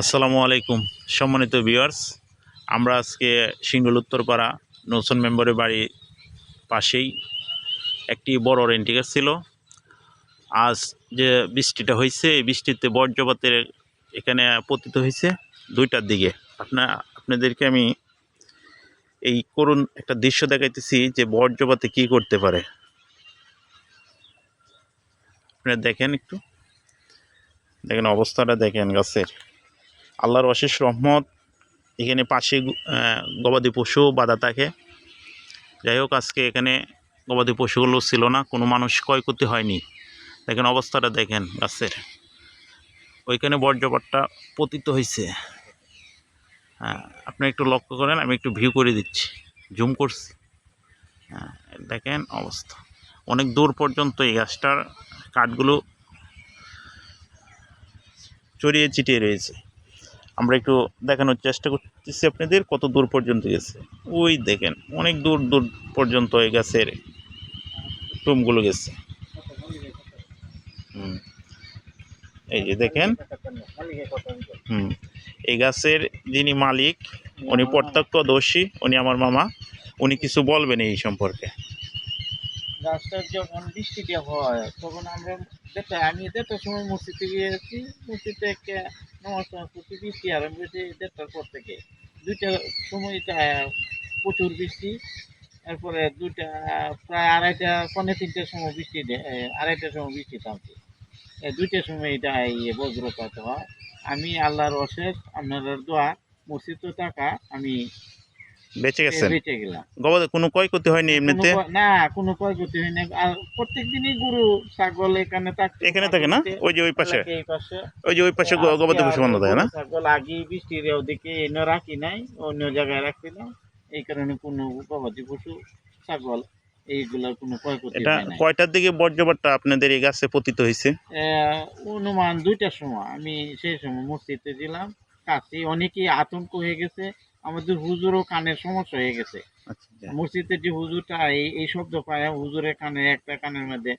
আসসালামু আলাইকুম, সম্মানিত ভিউয়ার্স আমরা আজকে সিঙ্গল উত্তরপাড়া নৌসন মেম্বারের বাড়ির পাশেই একটি বড় রেন্টি গাছ ছিল। আজ যে বৃষ্টিটা হয়েছে, এই বৃষ্টিতে বজ্রপাতের এখানে পতিত হয়েছে দুইটার দিকে। আপনার আপনাদেরকে আমি এই করুণ একটা দৃশ্য দেখাইতেছি যে বজ্রপাতে কি করতে পারে। আপনারা দেখেন একটু। দেখেন অবস্থাটা, দেখেন গাছের। আল্লাহর অশেষ রহমত, এখানে পাশে গবাদি পশু বাধা থাকে। যাই হোক, আজকে এখানে গবাদি পশুগুলো ছিল না, কোনো মানুষ ক্ষয়ক্ষতি হয়নি। দেখেন অবস্থাটা দেখেন গাছের। ওইখানে বর্জ্যপাতটা পতিত হয়েছে হ্যাঁ আপনি একটু লক্ষ্য করেন, আমি একটু ভিউ করে দিচ্ছি। জুম করছি। হ্যাঁ দেখেন অবস্থা। অনেক দূর পর্যন্ত এই গাছটার কাঠগুলো চড়িয়ে চিটিয়ে রয়েছে। আমরা একটু দেখানোর চেষ্টা করতেছি আপনাদের কত দূর পর্যন্ত গেছে? ওই দেখেন অনেক দূর দূর পর্যন্ত এই গাছের টুমগুলো গেছে। হুম। এই যে দেখেন হুম। এই গাছের যিনি মালিক উনি প্রত্যক্ষদর্শী উনি আমার মামা উনি কিছু বলবেন এই সম্পর্কে। গাছটার যখন বৃষ্টিটা হয়, তখন আমরা দেড়টা আমি দেড়টার সময় মসজিদে গিয়েছি, মসজিদে একটা নামাজ পড়ছি বৃষ্টি আরম্ভ হয়েছে দেড়টার পর থেকে। দুইটা সময় প্রচুর বৃষ্টি, এরপরে দুইটা, প্রায় আড়াইটা, পৌনে তিনটার সময় বৃষ্টি আড়াইটার সময় বৃষ্টি থামছে। দুইটার সময় এটা ইয়ে বজ্রপাত হয়। আমি আল্লাহর অশেষ, আপনার দোয়া, মসজিদ টাকা আমি বেঁচে গেছেন? বেঁচে গেলাম। গবাদি কোনো ক্ষয়ক্ষতি হয়নি এমনিতে? না কোনো ক্ষয়ক্ষতি হয় না আর প্রত্যেক দিনই গরু ছাগল এখানে থাকতে এখানে থাকে না? ওই যে ওই পাশে? এই পাশে। ওই যে ওই পাশে গবাদি পশু বন্ধ থাকে না? ছাগল আগে বৃষ্টির ওদিকে এনে রাখি নাই অন্য জায়গায় রাখছিলাম এই কারণে কোনো গবাদি পশু ছাগল এইগুলোর কোনো ক্ষয়ক্ষতি এটা কয়টার দিকে বজ্রপাতটা আপনাদের এই গাছে পতিত হয়েছে? আহ, অনুমান দুইটার সময়। আমি সেই সময় মসজিদে ছিলাম। কাছে অনেকেই আতঙ্ক হয়ে গেছে। আমাদের হুজুরও কানের সমস্যা হয়ে গেছে। আচ্ছা মসজিদের যে হুজুরটা এই শব্দ পায় হুজুরের কানে একটা কানের মধ্যে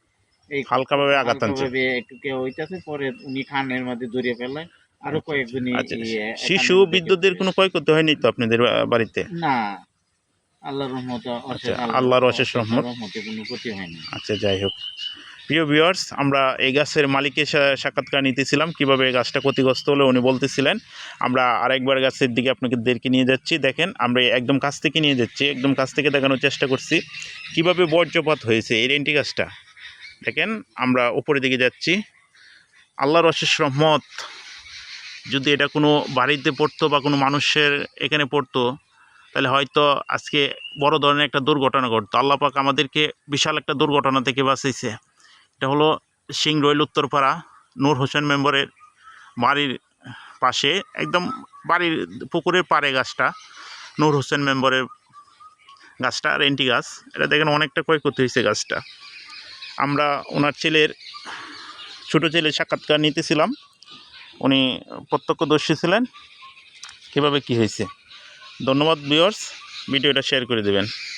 এই হালকাভাবে আঘাত আনছে। একটু কেউ হইতাছে পরে উনি কানের মধ্যে ধরে ফেলেন আরও আচ্ছা ইয়ে, শিশু কানের মধ্যে বিদ্যুতের কোনো ক্ষয়ক্ষতি হয়নি তো আপনাদের বাড়িতে? না আল্লাহর রহমতে আচ্ছা, আল্লাহর অশেষ রহমত। রহমতে কোনো ক্ষতি হয়নি। আচ্ছা যাই হোক। প্রিয় ভিউয়ার্স আমরা এই গাছের মালিকের সাক্ষাৎকার নিতেছিলাম, কীভাবে এই গাছটা ক্ষতিগ্রস্ত হলে উনি বলতেছিলেন। আমরা আরেকবার গাছের দিকে আপনাকে আপনাদেরকে নিয়ে যাচ্ছি, দেখেন, আমরা একদম কাছ থেকে নিয়ে যাচ্ছি, একদম কাছ থেকে দেখানোর চেষ্টা করছি, কীভাবে বর্জ্যপাত হয়েছে এই রেন্টি গাছটা। দেখেন, আমরা উপরের দিকে যাচ্ছি। আল্লাহর অশেষ রহমত, যদি এটা কোনো বাড়িতে পড়তো বা কোনো মানুষের এখানে পড়তো, তাহলে হয়তো আজকে বড় ধরনের একটা দুর্ঘটনা ঘটতো। আল্লাহ পাক আমাদেরকে বিশাল একটা দুর্ঘটনা থেকে বাঁচাইছে এটা হলো সিং রয়েল উত্তরপাড়া। নূর হোসেন মেম্বরের বাড়ির পাশে, একদম বাড়ির পুকুরের পাড়ে গাছটা, নূর হোসেন মেম্বরের গাছটা আর রেন্টি গাছ। এটা দেখেন অনেকটা ক্ষয়ক্ষতি হয়েছে গাছটা। আমরা ওনার ছেলের, ছোটো ছেলের সাক্ষাৎকার নিতেছিলাম। উনি প্রত্যক্ষদর্শী ছিলেন। কীভাবে কী হয়েছে? ধন্যবাদ ভিউয়ার্স, ভিডিওটা শেয়ার করে দেবেন।